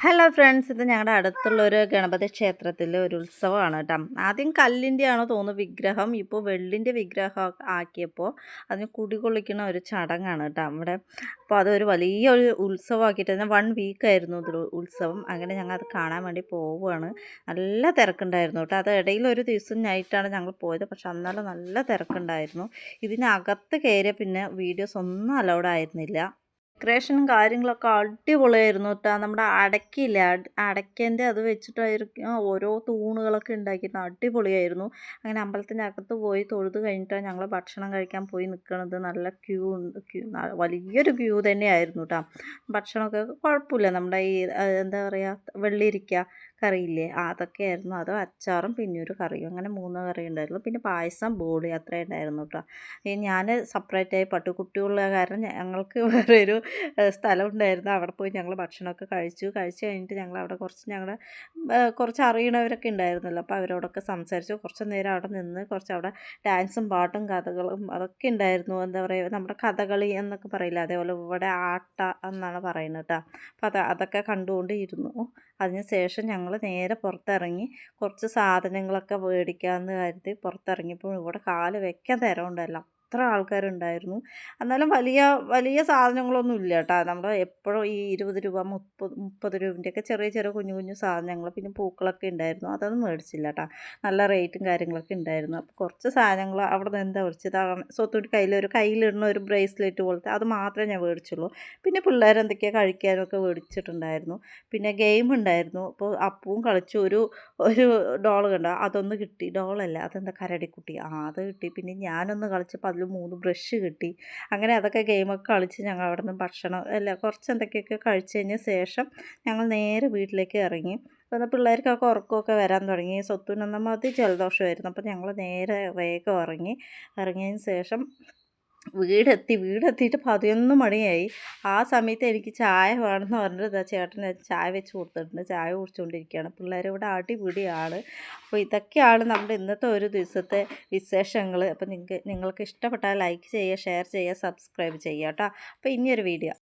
Hello friends ഇത് ഞങ്ങളുടെ അടുത്തുള്ള ഒരു ഗണപതി ക്ഷേത്രത്തിലെ ഒരു ഉത്സവമാണ് കേട്ടോ. ആദ്യം കല്ലിന്റെ ആണോ തോന്നുന്നു വിഗ്രഹം. ഇപ്പോൾ വെള്ളിന്റെ വിഗ്രഹം ആക്കിയപ്പോൾ അതിന് കുടികൊള്ളിക്കുന്ന ഒരു ചടങ്ങാണ് കേട്ടോ അവിടെ. അപ്പോൾ അതൊരു വലിയ ഒരു ഉത്സവമാക്കിയിട്ട് വൺ വീക്കായിരുന്നു ഇതിൽ ഉത്സവം. അങ്ങനെ ഞങ്ങൾ അത് കാണാൻ വേണ്ടി പോവുകയാണ്. നല്ല തിരക്കുണ്ടായിരുന്നു കേട്ടോ. അത് ഇടയിൽ ഒരു ദിവസം നൈറ്റാണ് ഞങ്ങൾ പോയത്. പക്ഷെ അന്നാലും നല്ല തിരക്കുണ്ടായിരുന്നു. ഇതിനകത്ത് കയറിയ പിന്നെ വീഡിയോസ് ഒന്നും അലൗഡ് ആയിരുന്നില്ല. ഡെക്കറേഷനും കാര്യങ്ങളൊക്കെ അടിപൊളിയായിരുന്നു കേട്ടോ നമ്മുടെ അടയ്ക്കില്ല അടയ്ക്കേന്റെ അത് വെച്ചിട്ടായിരിക്കും ഓരോ തൂണുകളൊക്കെ ഉണ്ടാക്കിയിട്ട് അടിപൊളിയായിരുന്നു. അങ്ങനെ അമ്പലത്തിന്റെ അകത്ത് പോയി തൊഴുത് കഴിഞ്ഞിട്ടാണ് ഞങ്ങൾ ഭക്ഷണം കഴിക്കാൻ പോയി നിൽക്കുന്നത് നല്ല ക്യൂ ഉണ്ട്. ക്യൂ വലിയൊരു ക്യൂ തന്നെയായിരുന്നു കേട്ടോ ഭക്ഷണമൊക്കെ കുഴപ്പമില്ല. നമ്മുടെ ഈ എന്താ പറയുക വെള്ളിയിരിക്ക കറിയില്ലേ? അതൊക്കെയായിരുന്നു. അത് അച്ചാറും പിന്നെ ഒരു കറിയും. അങ്ങനെ മൂന്ന് കറി ഉണ്ടായിരുന്നു. പിന്നെ പായസം ബോളി അത്രയും ഉണ്ടായിരുന്നു കേട്ടോ ഞാൻ സെപ്പറേറ്റായി പട്ടുകുട്ടിയുള്ള കാരണം ഞങ്ങൾക്ക് വേറെ ഒരു സ്ഥലം ഉണ്ടായിരുന്നു അവിടെ പോയി ഞങ്ങൾ ഭക്ഷണമൊക്കെ കഴിച്ചു. കഴിച്ചു കഴിഞ്ഞിട്ട് ഞങ്ങൾ അവിടെ കുറച്ച് ഞങ്ങളുടെ കുറച്ച് അറിയണവരൊക്കെ ഉണ്ടായിരുന്നല്ലോ. അപ്പോൾ അവരോടൊക്കെ സംസാരിച്ചു. കുറച്ച് നേരം അവിടെ നിന്ന് കുറച്ച് അവിടെ ഡാൻസും പാട്ടും കഥകളും അതൊക്കെ ഉണ്ടായിരുന്നു. എന്താ പറയുക നമ്മുടെ കഥകളി എന്നൊക്കെ പറയില്ല? അതേപോലെ ഇവിടെ ആട്ട എന്നാണ് പറയുന്നത് കേട്ടോ. അപ്പോൾ അത് അതൊക്കെ കണ്ടുകൊണ്ട് ഇരുന്നു അതിന് ശേഷം ഞങ്ങൾ നേരെ പുറത്തിറങ്ങി കുറച്ച് സാധനങ്ങളൊക്കെ മേടിക്കാമെന്ന് കരുതി പുറത്തിറങ്ങിയപ്പോൾ ഇവിടെ കാൽ വെക്കാൻ തരമുണ്ടല്ലോ അത്ര ആൾക്കാരുണ്ടായിരുന്നു. എന്നാലും വലിയ വലിയ സാധനങ്ങളൊന്നും ഇല്ല കേട്ടോ. നമ്മൾ എപ്പോഴും ഈ ഇരുപത് രൂപ മുപ്പത് മുപ്പത് രൂപന്റെയൊക്കെ ചെറിയ ചെറിയ കുഞ്ഞു കുഞ്ഞു സാധനങ്ങൾ പിന്നെ പൂക്കളൊക്കെ ഉണ്ടായിരുന്നു. അതൊന്നും മേടിച്ചില്ല കേട്ടോ. നല്ല റേറ്റും കാര്യങ്ങളൊക്കെ ഉണ്ടായിരുന്നു. അപ്പോൾ കുറച്ച് സാധനങ്ങൾ അവിടെ നിന്ന് എന്താ മേടിച്ചത്? സ്വത്തുകൂടി കയ്യിൽ ഒരു കയ്യിലിടുന്ന ഒരു ബ്രേസ്ലെറ്റ് പോലത്തെ അത് മാത്രമേ ഞാൻ മേടിച്ചുള്ളൂ. പിന്നെ പിള്ളേരെന്തൊക്കെയാണ് കഴിക്കാനൊക്കെ മേടിച്ചിട്ടുണ്ടായിരുന്നു. പിന്നെ ഗെയിം ഉണ്ടായിരുന്നു. അപ്പോൾ അപ്പവും കളിച്ചു. ഒരു ഒരു ഡോൾ കണ്ടോ? അതൊന്ന് കിട്ടി. ഡോളല്ല. അതെന്താ കരടിക്കുട്ടി? ആ അത് കിട്ടി. പിന്നെ ഞാനൊന്ന് കളിച്ചപ്പോൾ അതിൽ മൂന്ന് ബ്രഷ് കിട്ടി. അങ്ങനെ അതൊക്കെ ഗെയിമൊക്കെ കളിച്ച് ഞങ്ങൾ അവിടെ നിന്ന് ഭക്ഷണം അല്ല കുറച്ച് എന്തൊക്കെയൊക്കെ കഴിച്ചു കഴിഞ്ഞ ശേഷം ഞങ്ങൾ നേരെ വീട്ടിലേക്ക് ഇറങ്ങി. അപ്പോൾ പിള്ളേർക്കൊക്കെ ഉറക്കമൊക്കെ വരാൻ തുടങ്ങി. സ്വത്തുനൊന്നും മതി ജലദോഷമായിരുന്നു. അപ്പോൾ ഞങ്ങൾ നേരെ വേഗം ഇറങ്ങി. ഇറങ്ങിയതിന് ശേഷം വീടെത്തി വീടെത്തിയിട്ട് പതിനൊന്ന് മണിയായി. ആ സമയത്ത് എനിക്ക് ചായ വേണമെന്ന് പറഞ്ഞിട്ട് ഇതാ ചേട്ടൻ ചായ വെച്ച് കൊടുത്തിട്ടുണ്ട്. ചായ കുടിച്ചുകൊണ്ടിരിക്കുകയാണ്. പിള്ളേർ ഇവിടെ അടിപിടിയാണ് അപ്പോൾ ഇതൊക്കെയാണ് നമ്മുടെ ഇന്നത്തെ ഒരു ദിവസത്തെ വിശേഷങ്ങൾ അപ്പോൾ നിങ്ങൾക്ക് നിങ്ങൾക്ക് ഇഷ്ടപ്പെട്ടാൽ ലൈക്ക് ചെയ്യുക ഷെയർ ചെയ്യുക സബ്സ്ക്രൈബ് ചെയ്യുക കേട്ടോ. അപ്പോൾ ഇനിയൊരു വീഡിയോ.